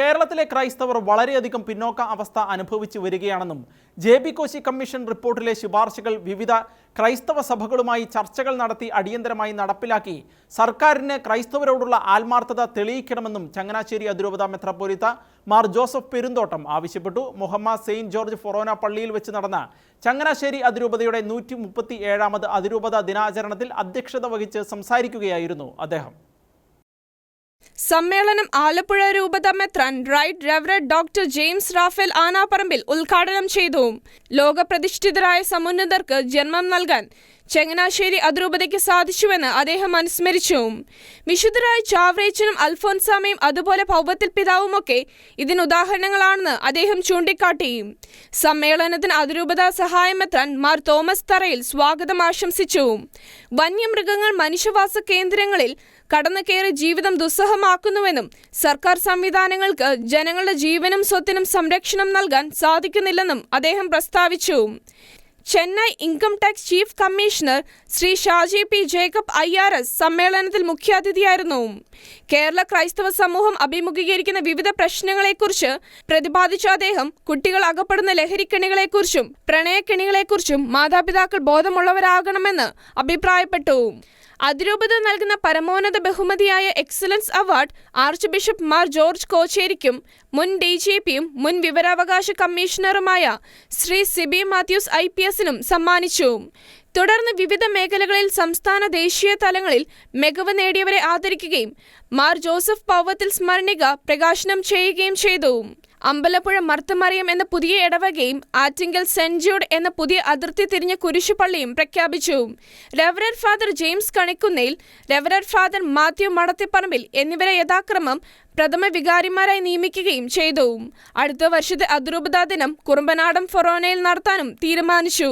കേരളത്തിലെ ക്രൈസ്തവർ വളരെയധികം പിന്നോക്ക അവസ്ഥ അനുഭവിച്ചു വരികയാണെന്നും ജെ ബി കോശി കമ്മീഷൻ റിപ്പോർട്ടിലെ ശുപാർശകൾ വിവിധ ക്രൈസ്തവ സഭകളുമായി ചർച്ചകൾ നടത്തി അടിയന്തരമായി നടപ്പിലാക്കി സർക്കാരിന് ക്രൈസ്തവരോടുള്ള ആത്മാർത്ഥത തെളിയിക്കണമെന്നും ചങ്ങനാശ്ശേരി അതിരൂപത മെത്രാപ്പൊലിത്ത മാർ ജോസഫ് പെരുന്തോട്ടം ആവശ്യപ്പെട്ടു. മുഹമ്മദ് സെയിന്റ് ജോർജ് ഫൊറോന പള്ളിയിൽ വെച്ച് നടന്ന ചങ്ങനാശ്ശേരി അതിരൂപതയുടെ നൂറ്റി മുപ്പത്തി ഏഴാമത് അതിരൂപത ദിനാചരണത്തിൽ അധ്യക്ഷത വഹിച്ച് സംസാരിക്കുകയായിരുന്നു അദ്ദേഹം. സമ്മേളനം ആലപ്പുഴ രൂപത മെത്രാൻ right reverend doctor James Raphael Anapparambil ഉദ്ഘാടനം ചെയ്തു. ലോകപ്രതിഷ്ഠിതരായ സമുന്നതർക്ക് ജന്മം നൽകാൻ ചങ്ങനാശ്ശേരി അതിരൂപതയ്ക്ക് സാധിച്ചുവെന്ന് അദ്ദേഹം അനുസ്മരിച്ചു. വിശുദ്ധരായ ചാവറേച്ചനും അൽഫോൻസാമയും അതുപോലെ പൗവത്തിൽ പിതാവുമൊക്കെ ഇതിന് ഉദാഹരണങ്ങളാണെന്ന് അദ്ദേഹം ചൂണ്ടിക്കാട്ടി. സമ്മേളനത്തിന് അതിരൂപത സഹായമെത്താൻ മാർ തോമസ് തറയിൽ സ്വാഗതം ആശംസിച്ചു. വന്യമൃഗങ്ങൾ മനുഷ്യവാസ കേന്ദ്രങ്ങളിൽ കടന്നു കയറി ജീവിതം ദുസ്സഹമാക്കുന്നുവെന്നും സർക്കാർ സംവിധാനങ്ങൾക്ക് ജനങ്ങളുടെ ജീവനും സ്വത്തിനും സംരക്ഷണം നൽകാൻ സാധിക്കുന്നില്ലെന്നും അദ്ദേഹം പ്രസ്താവിച്ചു. Chennai income tax chief commissioner Shri Shaji P Jacob I R S സമ്മേളനത്തിൽ മുഖ്യാതിഥിയായിരുന്നു. കേരള ക്രൈസ്തവ സമൂഹം അഭിമുഖീകരിക്കുന്ന വിവിധ പ്രശ്നങ്ങളെക്കുറിച്ച് പ്രതിപാദിച്ച അദ്ദേഹം കുട്ടികൾ അകപ്പെടുന്ന ലഹരിക്കെണികളെക്കുറിച്ചും പ്രണയക്കെണികളെക്കുറിച്ചും മാതാപിതാക്കൾ ബോധമുള്ളവരാകണമെന്ന് അഭിപ്രായപ്പെട്ടു. അതിരൂപത നൽകുന്ന പരമോന്നത ബഹുമതിയായ excellence award archbishop Mar George കോച്ചേരിക്കും മുൻ ഡി ജി പിയും മുൻ വിവരാവകാശ കമ്മീഷണറുമായ Shri Sibi Mathews I P എസിനും സമ്മാനിച്ചു. തുടർന്ന് വിവിധ മേഖലകളിൽ സംസ്ഥാന ദേശീയ തലങ്ങളിൽ മികവ് നേടിയവരെ ആദരിക്കുകയും മാർ ജോസഫ് പൗവത്തിൽ സ്മരണിക പ്രകാശനം ചെയ്യുകയും ചെയ്തു. അമ്പലപ്പുഴ മർത്തമറിയം എന്ന പുതിയ ഇടവകയും ആറ്റിങ്കൽ സെന്റ് ജൂഡ് എന്ന പുതിയ അതിർത്തി തിരിഞ്ഞ കുരിശുപള്ളിയും പ്രഖ്യാപിച്ചു. റെവറർ ഫാദർ ജെയിംസ് കണിക്കുന്നേൽ റെവറർ ഫാദർ മാത്യു മടത്തിപ്പറമ്പിൽ എന്നിവരെ യഥാക്രമം പ്രഥമ വികാരിമാരായി നിയമിക്കുകയും ചെയ്തു അടുത്ത വർഷത്തെ അതിരൂപതാ ദിനം കുറുമ്പനാടം ഫൊറോനയിൽ നടത്താനും തീരുമാനിച്ചു.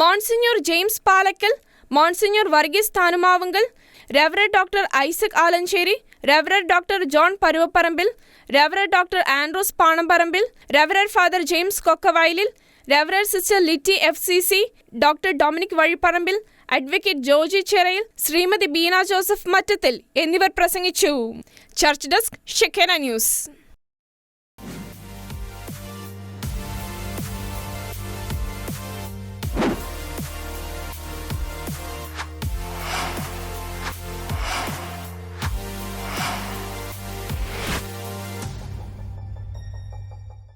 Monsignor James Palakkal Monsignor Varghese താനുമാവുങ്കൽ റെവറർ doctor Isaac Alencherry റെവറർ doctor John Paruvapparambil റെവറർ doctor Andros Panamparambil റെവറർ father James കൊക്കവയലിൽ റെവറർ sister Litty F C C doctor Dominic വഴിപ്പറമ്പിൽ advocate Georgy ചെറയിൽ Shrimati Beena Joseph Mattathil എന്നിവർ പ്രസംഗിച്ചു. Church desk ഷെഖേന news.